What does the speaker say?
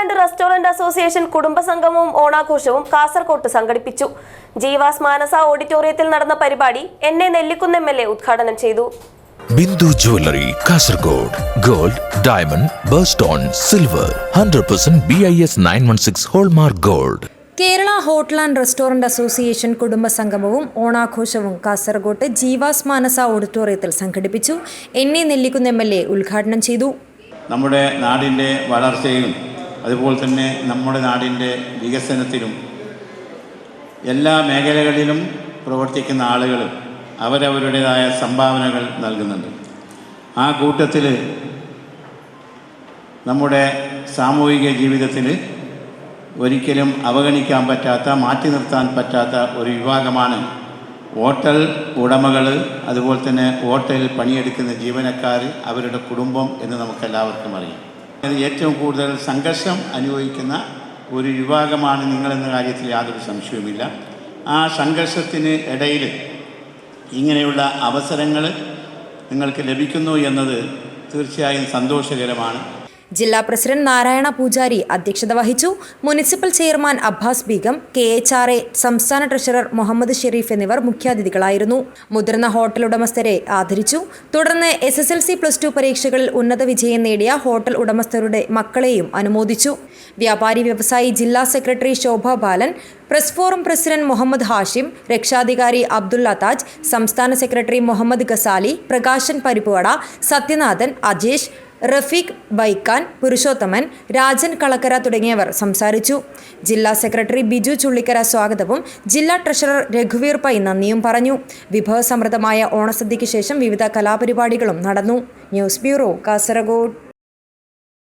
And restaurant association കുടുംബസംഗമവും ഓണാഘോഷവും കാസർകോട്ട് സംഘടിപ്പിച്ചു. ജീവാസ് മാനസ ഓഡിറ്റോറിയത്തിൽ നടന്ന പരിപാടി N A Nellikkunnu M L A ഉദ്ഘാടനം ചെയ്തു. Bindu jewellery Kasaragod gold diamond birthstone silver hundred percent B I S nine one six hallmark gold. Kerala hotel and restaurant association കുടുംബസംഗമവും ഓണാഘോഷവും കാസർഗോട്ട് ജീവാസ് മാനസ ഓഡിറ്റോറിയത്തിൽ സംഘടിപ്പിച്ചു. N A Nellikkunnu M L A ഉദ്ഘാടനം ചെയ്തു. നമ്മുടെ നാടിന്റെ വളർച്ചയിലും അതുപോലെ തന്നെ നമ്മുടെ നാടിന്റെ വികസനത്തിലും എല്ലാ മേഖലകളിലും പ്രവർത്തിക്കുന്ന ആളുകൾ അവരവരുടേതായ സംഭാവനകൾ നൽകുന്നുണ്ട്. ആ കൂട്ടത്തിൽ നമ്മുടെ സാമൂഹിക ജീവിതത്തിൽ ഒരിക്കലും അവഗണിക്കാൻ പറ്റാത്ത മാറ്റി നിർത്താൻ പറ്റാത്ത ഒരു വിഭാഗമാണ് ഹോട്ടൽ ഉടമകൾ അതുപോലെ തന്നെ ഹോട്ടലിൽ പണിയെടുക്കുന്ന ജീവനക്കാർ അവരുടെ കുടുംബം എന്ന് നമുക്കെല്ലാവർക്കും അറിയാം. ഏറ്റവും കൂടുതൽ സംഘർഷം അനുഭവിക്കുന്ന ഒരു വിഭാഗമാണ് നിങ്ങളെന്ന കാര്യത്തിൽ യാതൊരു സംശയവുമില്ല. ആ സംഘർഷത്തിന് ഇടയിൽ ഇങ്ങനെയുള്ള അവസരങ്ങൾ നിങ്ങൾക്ക് ലഭിക്കുന്നു എന്നത് തീർച്ചയായും സന്തോഷകരമാണ്. ജില്ലാ പ്രസിഡന്റ് നാരായണ പൂജാരി അധ്യക്ഷത വഹിച്ചു. Municipal chairman Abbas Begum K H R A സംസ്ഥാന ട്രഷറർ മുഹമ്മദ് ഷെരീഫ് എന്നിവർ മുഖ്യാതിഥികളായിരുന്നു. മുതിർന്ന ഹോട്ടൽ ഉടമസ്ഥരെ ആദരിച്ചു. തുടർന്ന് S S L C plus two പരീക്ഷകളിൽ ഉന്നത വിജയം നേടിയ ഹോട്ടൽ ഉടമസ്ഥരുടെ മക്കളെയും അനുമോദിച്ചു. വ്യാപാരി വ്യവസായി ജില്ലാ secretary Shobha Balan press forum president Muhammad Hashim രക്ഷാധികാരി അബ്ദുള്ള താജ് സംസ്ഥാന സെക്രട്ടറി മുഹമ്മദ് ഗസാലി പ്രകാശൻ പരിപ്പുവട സത്യനാഥൻ അജേഷ് റഫീഖ് ബൈക്കാൻ പുരുഷോത്തമൻ രാജൻ കളക്കര തുടങ്ങിയവർ സംസാരിച്ചു. ജില്ലാ സെക്രട്ടറി ബിജു ചുള്ളിക്കര സ്വാഗതവും ജില്ലാ ട്രഷറർ രഘുവീർ പൈ നന്ദിയും പറഞ്ഞു. വിഭവസമൃദ്ധമായ ഓണസദ്യയ്ക്ക് ശേഷം വിവിധ കലാപരിപാടികളും നടന്നു. News bureau Kasaragod.